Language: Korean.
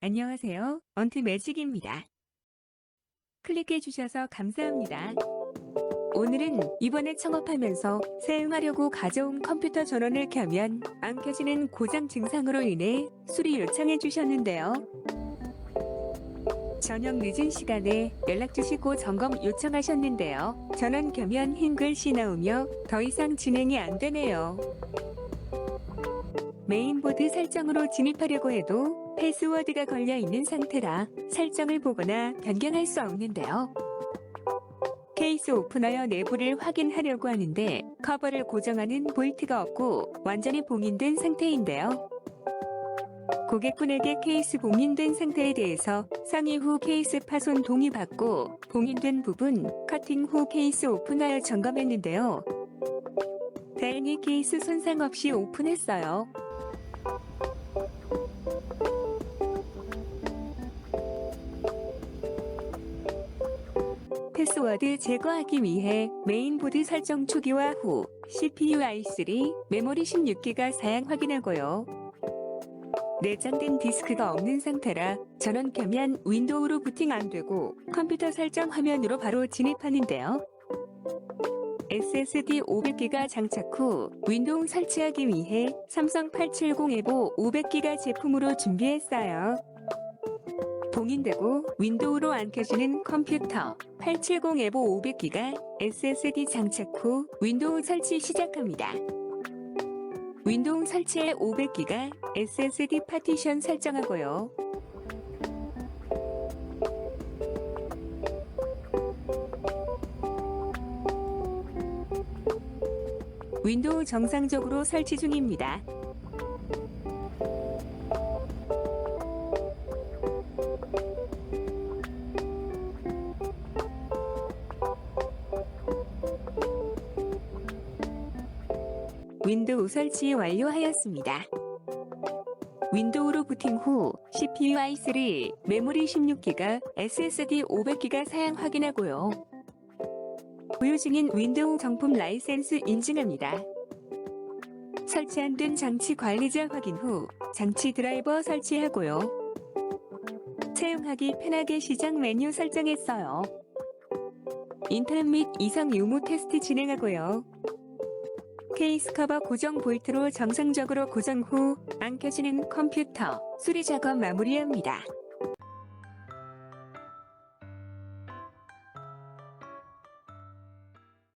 안녕하세요. 언트 매직입니다. 클릭해주셔서 감사합니다. 오늘은 이번에 창업하면서 사용하려고 가져온 컴퓨터 전원을 켜면 안 켜지는 고장 증상으로 인해 수리 요청해 주셨는데요. 저녁 늦은 시간에 연락 주시고 점검 요청하셨는데요. 전원 켜면 흰 글씨 나오며 더 이상 진행이 안 되네요. 메인보드 설정으로 진입하려고 해도 패스워드가 걸려 있는 상태라 설정을 보거나 변경할 수 없는데요. 케이스 오프너여 내부를 확인하려고 하는데 커버를 고정하는 볼트가 없고 완전히 봉인된 상태인데요. 고객분에게 케이스 봉인된 상태에 대해서 상의 후 케이스 파손 동의 받고 봉인된 부분 커팅 후 케이스 오픈하여 점검했는데요. 다행히 케이스 손상 없이 오픈했어요. 패스워드 제거하기 위해 메인보드 설정 초기화 후 CPU i3, 메모리 16기가 사양 확인하고요. 내장된 디스크가 없는 상태라 전원 켜면 윈도우로 부팅 안 되고 컴퓨터 설정 화면으로 바로 진입하는데요. SSD 500기가 장착 후 윈도우 설치하기 위해 삼성 870 에보 500기가 제품으로 준비했어요. 봉인되고 윈도우로 안 켜지는 컴퓨터 870 에보 500기가 SSD 장착 후 윈도우 설치 시작합니다. 윈도우 설치에 500기가 SSD 파티션 설정하고요. 윈도우 정상적으로 설치 중입니다. 윈도우 설치 완료하였습니다. 윈도우로 부팅 후 CPU i3, 메모리 16기가, SSD 500기가 사양 확인하고요. 보유 중인 윈도우 정품 라이센스 인증합니다. 설치 안 된 장치 관리자 확인 후 장치 드라이버 설치하고요. 사용하기 편하게 시작 메뉴 설정했어요. 인터넷 및 이상 유무 테스트 진행하고요. 케이스 커버 고정 볼트로 정상적으로 고정 후 안 켜지는 컴퓨터 수리 작업 마무리합니다.